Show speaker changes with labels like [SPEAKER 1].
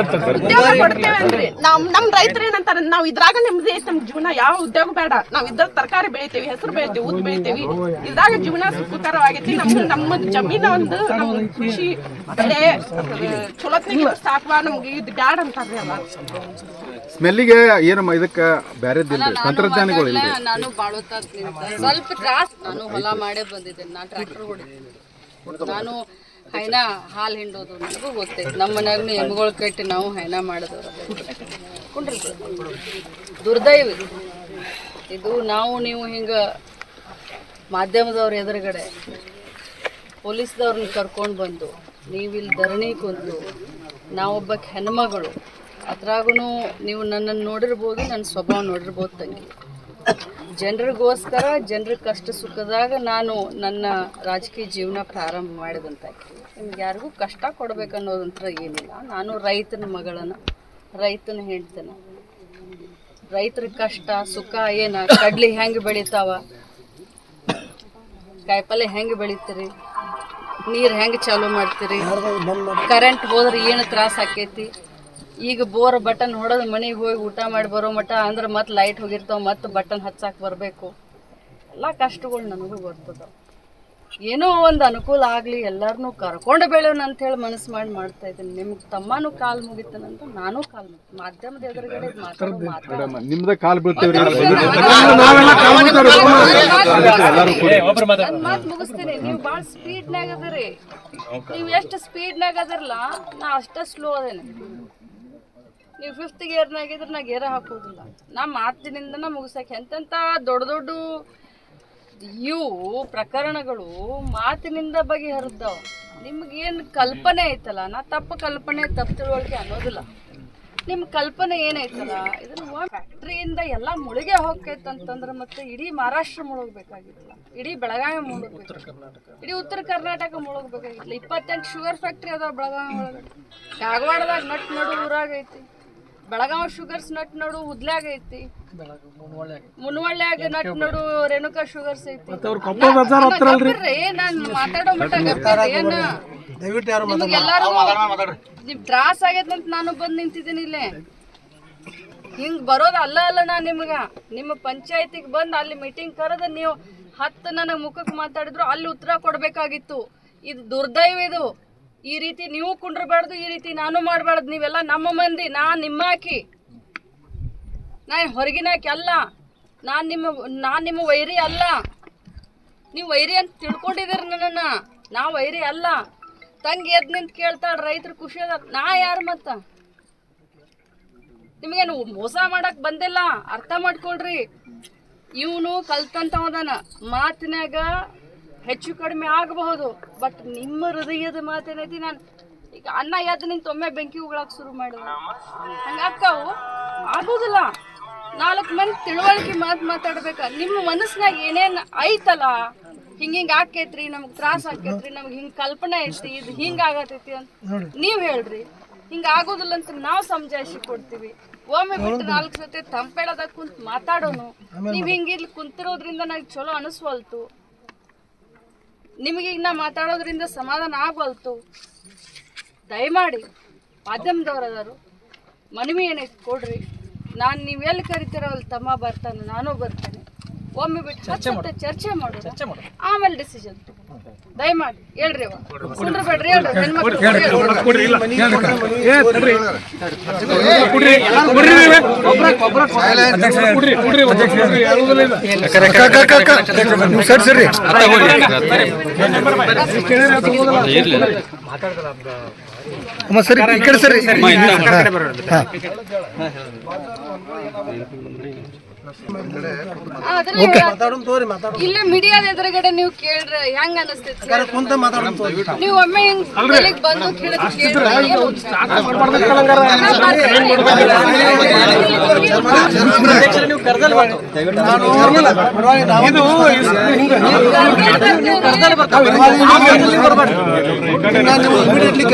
[SPEAKER 1] ಉದ್ಯೋಗ ಕೊಡ್ತೇವೆ ಅಂದ್ರಿ ನಮ್ ನಮ್ ರೈತರು ಏನಂತಾರ ನಾವ್ ಇದ್ರಾಗ ನೆಮ್ಮದಿ ಐತಿ ನಮ್ ಜೀವನ ಯಾವ ಉದ್ಯೋಗ ಬೇಡ. ನಾವ್ ಇದ್ರ ತರಕಾರಿ ಬೆಳಿತೇವಿ ಹೆಸರು ಬೆಳಿತೇವಿ ಊದ್ ಬೆಳಿತೇವಿ. ಇದ್ರಾಗ ಜೀವನ ಸುಖಕರವಾಗೈತಿ. ನಮ್ ನಮ್ಮ ಜಮೀನ ಒಂದು ನಮ್ ಕೃಷಿ ಬೆಳೆ ಚಲೋತ್ನಿಗೆ ಸಾಕುವ ನಮ್ಗೆ ಇದು ಬ್ಯಾಡ ಅಂತಾರ್ರಿ ಅಲ್ಲ.
[SPEAKER 2] ಸ್ಮೆಲ್ಲಿಗೆ ಏನಮ್ಮ ಇದಕ್ಕ ಬೇರೆ ತಂತ್ರಜ್ಞಾನಗಳು ಇಲ್ಲ
[SPEAKER 3] ನಾನು ಬಾಳುತ್ತ ಸ್ವಲ್ಪ ತ್ರಾಸ್ ನಾನು ಹೊಲ ಮಾಡೇ ಬಂದಿದ್ದೇನೆ. ನಾನು ಟ್ರ್ಯಾಕ್ಟರ್ ಹೊಡಿತೀನಿ. ನಾನು ಹೈನ ಹಾಲು ಹಿಂಡೋದು ನನಗೂ ಗೊತ್ತೈತೆ. ನಮ್ಮ ಮನ್ಯಾಗ ಎಮ್ಗಳು ಕಟ್ಟಿ ನಾವು ಹೈನ ಮಾಡಿದವ್ರು ಕುಂಡ್ರಿ ದುರ್ದೈವ. ಇದು. ನಾವು, ನೀವು ಹಿಂಗೆ ಮಾಧ್ಯಮದವ್ರ ಎದುರುಗಡೆ ಪೊಲೀಸ್ದವ್ರನ್ನ ಕರ್ಕೊಂಡು ಬಂದು ನೀವಿಲ್ಲಿ ಧರಣಿ ಕುಂತು ನಾವೊಬ್ಬ ಹೆಣ್ಮಗಳು ಅದ್ರಾಗೂ ನೀವು ನನ್ನನ್ನು ನೋಡಿರ್ಬೋದು ನನ್ನ ಸ್ವಭಾವ ನೋಡಿರ್ಬೋದು ತಂಗಿ. ಜನರಿಗೋಸ್ಕರ ಜನರ ಕಷ್ಟ ಸುಖದಾಗ ನಾನು ನನ್ನ ರಾಜಕೀಯ ಜೀವನ ಪ್ರಾರಂಭ ಮಾಡಿದಂತ ನಿಮ್ಗೆ ಯಾರಿಗೂ ಕಷ್ಟ ಕೊಡ್ಬೇಕನ್ನೋದಂತ್ರ ಏನಿಲ್ಲ. ನಾನು ರೈತನ ಮಗಳನ್ನ ರೈತನ ಹೆಂಡ್ತನ. ರೈತರ ಕಷ್ಟ ಸುಖ ಏನ ಕಡ್ಲಿ ಹೆಂಗೆ ಬೆಳಿತಾವ? ಕಾಯಿಪಲ್ಲೆ ಹೆಂಗೆ ಬೆಳಿತೀರಿ? ನೀರು ಹೆಂಗೆ ಚಾಲೂ ಮಾಡ್ತೀರಿ? ಕರೆಂಟ್ ಹೋದ್ರೆ ಏನು ತ್ರಾಸ ಆಕೈತಿ? ಈಗ ಬೋರ್ ಬಟನ್ ಹೊಡೆದ್ ಮನೆಗೆ ಹೋಗಿ ಊಟ ಮಾಡಿ ಬರೋ ಮಟ್ಟ ಅಂದ್ರೆ ಮತ್ತೆ ಲೈಟ್ ಹೋಗಿರ್ತಾವ ಮತ್ತೆ ಬಟನ್ ಹಚ್ಚಾಕ್ ಬರಬೇಕು. ಎಲ್ಲ ಕಷ್ಟಗಳು ನನಗೂ ಬರ್ತದ. ಏನೋ ಒಂದು ಅನುಕೂಲ ಆಗಲಿ ಎಲ್ಲರನ್ನೂ ಕರ್ಕೊಂಡು ಬೆಳೆಯೋಣ ಅಂತ ಹೇಳಿ ಮನಸ್ಸು ಮಾಡಿ ಮಾಡ್ತಾ ಇದ್ದೀನಿ. ನಿಮ್ಗೆ ತಮ್ಮನೂ ಕಾಲು ಮುಗಿತಾನಂತ ನಾನು ಕಾಲು ಮುಗಿತು ಮಾಧ್ಯಮದ ಎದುರುಗಡೆ ಮಾತಾಡೋ ನನ್ ಮಾತ್ ಮುಗಿಸ್ತೀನಿ. ನೀವು ಭಾಳ ಸ್ಪೀಡ್ನಾಗ ಅದರಿ. ನೀವು ಎಷ್ಟು ಸ್ಪೀಡ್ನಾಗ ಅದರಲ್ಲ ನಾ ಅಷ್ಟ ಸ್ಲೋ ಅದೇನೆ. ನೀವು ಫಿಫ್ತ್ ಗೇರ್ನಾಗಿದ್ರೆ ನಾ ಗೇರ ಹಾಕೋದಿಲ್ಲ ನಾ ಮಾತಿನಿಂದನ ಮುಗಿಸಕ್ಕೆ ಎಂತೆಂಥ ದೊಡ್ಡ ದೊಡ್ಡ ಇವು ಪ್ರಕರಣಗಳು ಮಾತಿನಿಂದ ಬಗೆಹರಿದ್ದಾವ ನಿಮ್ಗೇನು ಕಲ್ಪನೆ ಐತಲ್ಲ? ನಾ ತಪ್ಪು ಕಲ್ಪನೆ ತಪ್ಪು ತಿಳುವಳಿಕೆ ಅನ್ನೋದಿಲ್ಲ. ನಿಮ್ಮ ಕಲ್ಪನೆ ಏನೈತಲ್ಲ? ಇದನ್ನ ಫ್ಯಾಕ್ಟ್ರಿಯಿಂದ ಎಲ್ಲ ಮುಳುಗೆ ಹೋಗ್ತೈತಂತಂದ್ರೆ ಮತ್ತೆ ಇಡೀ ಮಹಾರಾಷ್ಟ್ರ ಮುಳುಗಬೇಕಾಗಿತ್ತಲ್ಲ. ಇಡೀ ಬೆಳಗಾವಿ ಮುಳುಗಬೇಕು. ಇಡೀ ಉತ್ತರ ಕರ್ನಾಟಕ ಮುಳುಗಬೇಕಾಗಿತ್ತಲ್ಲ. ಇಪ್ಪತ್ತೆಂಟು ಶುಗರ್ ಫ್ಯಾಕ್ಟ್ರಿ ಅದಾವ ಬೆಳಗಾವಿ ಒಳಗಡೆ. ಕಾಗವಾಡದಾಗ ನಟ್ ನಡು ಊರಾಗ ಐತಿ ಬೆಳಗಾವಿ ಶುಗರ್ಸ್ ನಟ್ ನೋಡು ಉದ್ಲ್ಯಾಗ ಐತಿ ಮುನ್ವಳ್ಳ್ಯಾಗ ನಟ್ ನೋಡು ರೇಣುಕಾ ಶುಗರ್ಸ್ ಐತಿ ನಾನ್ ಮಾತಾಡೋ ಮಟ್ಟ ಏನು ಏನ ನಿಮ್ಗೆಲ್ಲಾರು ನಿಮ್ ತ್ರಾಸ ಆಗೈತೆ ಅಂತ ನಾನು ಬಂದ್ ನಿಂತಿದ್ದೀನಿ ಇಲ್ಲೇ ಹಿಂಗ್ ಬರೋದು ಅಲ್ಲ ಅಲ್ಲ ನಾ ನಿಮ್ಗ ನಿಮ್ಮ ಪಂಚಾಯತಿಗೆ ಬಂದ್ ಅಲ್ಲಿ ಮೀಟಿಂಗ್ ಕರೆದ ನೀವು ಹತ್ತು ನನಗೆ ಮುಖಕ್ಕೆ ಮಾತಾಡಿದ್ರು ಅಲ್ಲಿ ಉತ್ತರ ಕೊಡ್ಬೇಕಾಗಿತ್ತು ಇದು ದುರ್ದೈವ ಇದು ಈ ರೀತಿ ನೀವು ಕುಂಡ್ರಬಾರ್ದು, ಈ ರೀತಿ ನಾನು ಮಾಡಬಾರ್ದು, ನೀವೆಲ್ಲ ನಮ್ಮ ಮಂದಿ ನಾ ನಿಮ್ಮಾಕಿ. ನಾ ಹೊರಗಿನಾಕಿ ಅಲ್ಲ. ನಾನ್ ನಿಮ್ಮ ನಾನ್ ನಿಮ್ಮ ವೈರಿ ಅಲ್ಲ. ನೀವು ವೈರಿ ಅಂತ ತಿಳ್ಕೊಂಡಿದ್ದೀರಿ ನನ್ನನ್ನ. ನಾ ವೈರಿ ಅಲ್ಲ. ತಂಗಿ ಎದ್ ನಿಂತ ಕೇಳ್ತಾಳ, ರೈತರು ಖುಷಿ ಅದ ನಾ ಯಾರು ಮತ್ತ? ನಿಮಗೇನು ಮೋಸ ಮಾಡಕ್ ಬಂದಿಲ್ಲ? ಅರ್ಥ ಮಾಡ್ಕೊಳ್ರಿ. ಇವನು ಕಲ್ತಂತವದಾನ ಮಾತಿನಾಗ ಹೆಚ್ಚು ಕಡಿಮೆ ಆಗಬಹುದು ಬಟ್ ನಿಮ್ಮ ಹೃದಯದ ಮಾತೇನೈತಿ ನಾನು ಈಗ ಅನ್ನ ಎದ್ದು ನಿಂತ ಒಮ್ಮೆ ಬೆಂಕಿ ಉಗಳಕ್ಕೆ ಶುರು ಮಾಡಿದ. ಹಂಗಾಗ್ತಾವು ಆಗೋದಿಲ್ಲ. ನಾಲ್ಕು ಮಂದಿ ತಿಳುವಳಿಕೆ ಮಾತು ಮಾತಾಡ್ಬೇಕ. ನಿಮ್ಮ ಮನಸ್ಸಿನಾಗ ಏನೇನು ಐತಲ್ಲ ಹಿಂಗ ಹಿಂಗ ಆಕೈತ್ರಿ ನಮ್ಗೆ ತ್ರಾಸ ಆಕೈತ್ರಿ ನಮ್ಗೆ ಹಿಂಗ್ ಕಲ್ಪನೆ ಐತಿ ಇದು ಹಿಂಗ ಆಗತೈತಿ ಅಂತ ನೀವ್ ಹೇಳ್ರಿ. ಹಿಂಗ ಆಗೋದಿಲ್ಲ ಅಂತ ನಾವು ಸಮಜಾಯಿಸಿ ಕೊಡ್ತೀವಿ. ಒಮ್ಮೆ ಬಿಟ್ಟು ನಾಲ್ಕು ಸತಿ ತಂಪೇಳದಾಗ ಕುಂತ್ ಮಾತಾಡೋನು. ನೀವ್ ಹಿಂಗ ಇಲ್ಲಿ ಕುಂತಿರೋದ್ರಿಂದ ನನಗೆ ಚಲೋ ಅನಿಸ್ವಲ್ತು. ನಿಮಗೆ ಇನ್ನ ಮಾತಾಡೋದ್ರಿಂದ ಸಮಾಧಾನ ಆಗವಲ್ತು. ದಯಮಾಡಿ ಮಾಧ್ಯಮದವ್ರು ಅದಾರು ಮನವಿ ಏನಕ್ಕೆ ಕೊಡ್ರಿ. ನಾನು ನೀವು ಎಲ್ಲಿ ಕರಿತೀರೋ ಅಲ್ಲಿ ತಮ್ಮ ಬರ್ತಾನೆ ನಾನು ಬರ್ತೇನೆ. ಒಮ್ಮೆ ಬಿಟ್ಟು ಚರ್ಚೆ ಚರ್ಚೆ ಮಾಡೋಣ ಆಮೇಲೆ ಡಿಸಿಷನ್ ದಯಮಾಡಿ ಹೇಳ್ರಿ ಹೇಳ್ರಿ. ಹೆಣ್ಮಕ್ಳು
[SPEAKER 2] ಅಮ್ಮ ಸರಿ ಈ ಕಡೆ ಸರಿ.
[SPEAKER 3] ಇಲ್ಲೇ ಮೀಡಿಯಾದ ಎದುರುಗಡೆ ನೀವು ಕೇಳ್ರೆ ಹೆಂಗ ಅನಿಸ್ತೈತಿ ನೀವು ಒಮ್ಮೆ ಹಿಂಗ್ ಬಂದು ಕೇಳಿದ್ರೆ ಕೇಳ್ರಿ.
[SPEAKER 4] ಇಮಿಡಿಯೇಟ್ಲಿ